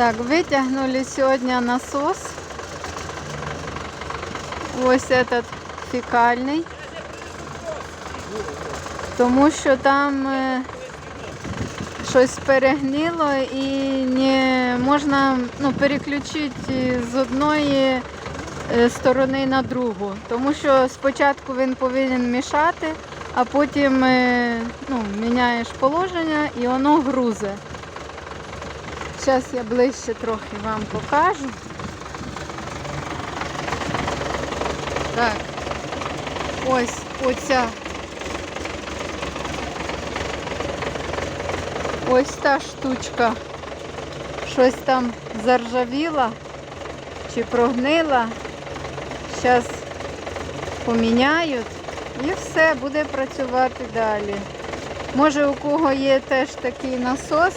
Так, витягнули сьогодні насос. Ось этот фекальний. Тому що там е, щось перегнило і не можна ну, переключити з одної е, сторони на другу. Тому що спочатку він повинен мішати, а потім е, ну, міняєш положення і воно грузе. Зараз я ближче трохи вам покажу. Так, ось оця. Ось та штучка. Щось там заржавіла чи прогнила. Зараз поміняють і все, буде працювати далі. Може у кого є теж такий насос.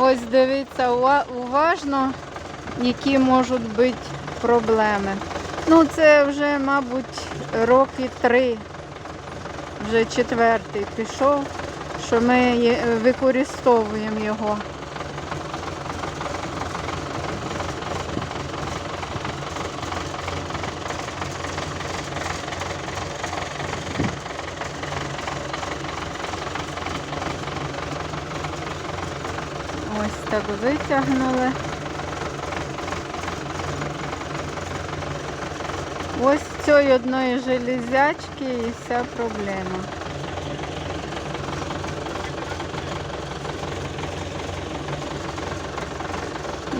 Ось дивіться уважно, які можуть бути проблеми. Ну, це вже, мабуть, роки три, вже четвертий пішов, що ми використовуємо його. Ось так витягнули. Ось цієї одної железячки і вся проблема.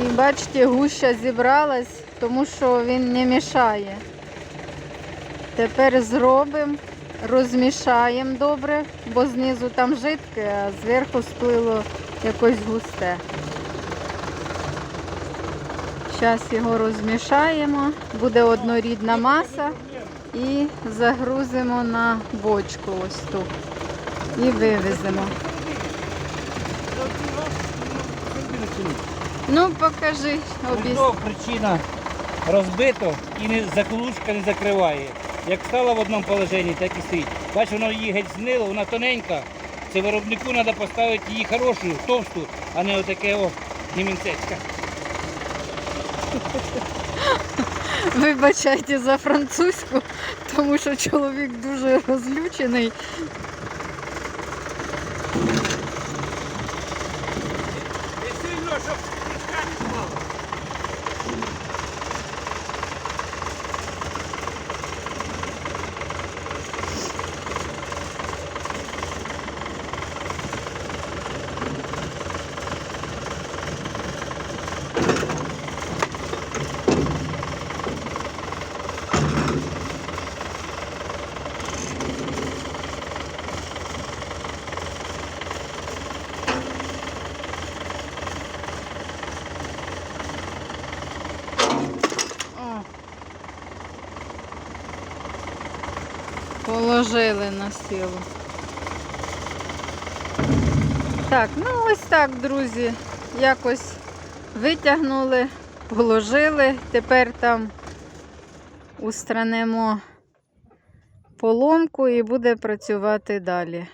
І бачите, гуща зібралась, тому що він не мішає. Тепер зробимо, розмішаємо добре, бо знизу там жидке, а зверху сплило якось густе. Зараз його розмішаємо, буде однорідна маса і загрузимо на бочку ось ту і вивеземо. Ну, покажи, обіс... Причина розбито і не, заклушка не закриває. Як стала в одному положенні, так і стоїть. Бачиш, воно її геть знило, вона тоненька. Виробнику треба поставити її хорошу, товсту, а не отаке о гімінцецька. Вибачайте за французьку, тому що чоловік дуже розлючений. Положили на силу. Так, ну ось так, друзі. Якось витягнули, положили. Тепер там устранимо поломку і буде працювати далі.